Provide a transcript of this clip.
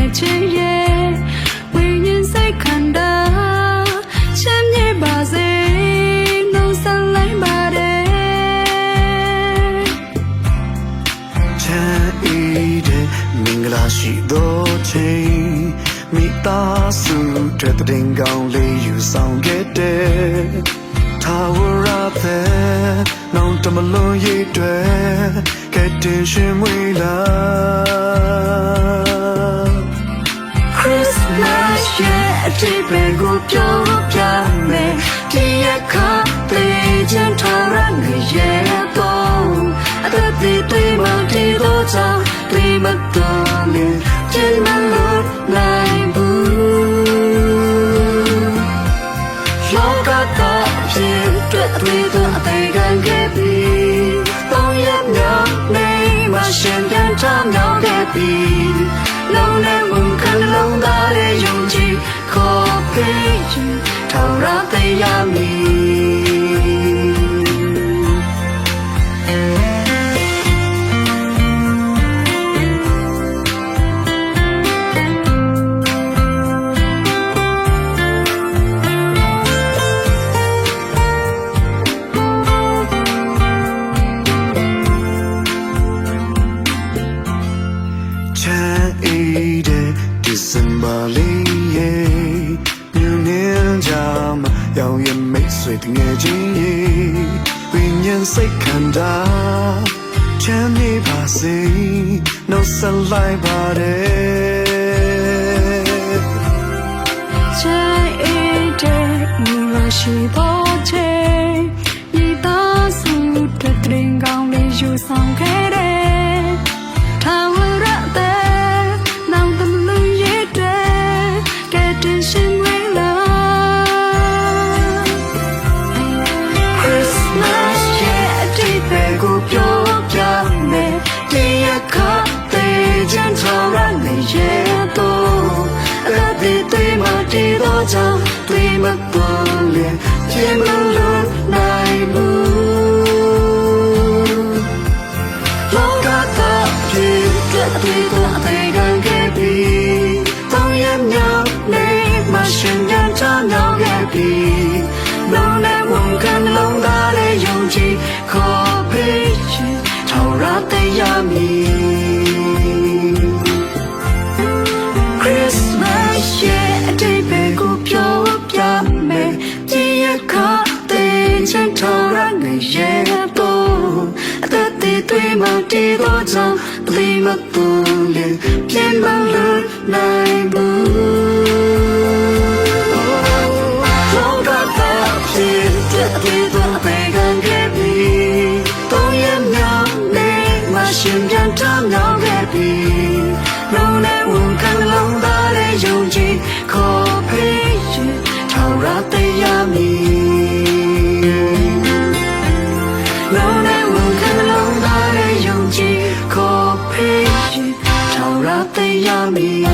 ယ်ချင်းရဲ့ဝိညာဉ်စိတ်ခန္ဓာချမ်းမြေ့ပါစေနှုတ်ဆက်လိုက်ပါတယ်ချမ်းအေးတဲ့မင်္ဂလာရှိသောချိန်မိသားစုတဲ့တဲ့င်ကောင်းလေးယူဆောင်ခဲ့တဲ့ မြောက်ခဲ့ပြီးလုံးနဲ့ဝန်ခံလုံးသားရဲ့ယုံကြည်ခေါ်ပေးရင်ထောင်ရသေးရမည် တ်ဆွေတငယ်ချင်းရဲ့ဝိညာဉ်စိတ်ခန္ဓာချမ်းမြေပါစေနှုတ်ဆက်လိုက်ပါတယ်ချမ်းအေးတဲ့မိမရှိတော့ချေမိသားစုတဲ့တရင်ကောင်းလေးယူဆောင် ပြင်မလို့နိုင်ဘူးလောကသားဖြစ်တဲ့တွေ့တော့အသေး မတူလေပြန်မလို့နိုင်ဘူးလောကသားဖြစ်တဲ့ဒီတော့ပဲခံခဲ့ပြီးတော့ရမြောက်နေမရှင်ပြန်ထမြောက်ခဲ့ပြီးလုံးနဲ့ဝန်ခံလုံးသားလေးယုံကြည်ခေါ်ပေးရင်ထောင်ရတရားမည် လုံး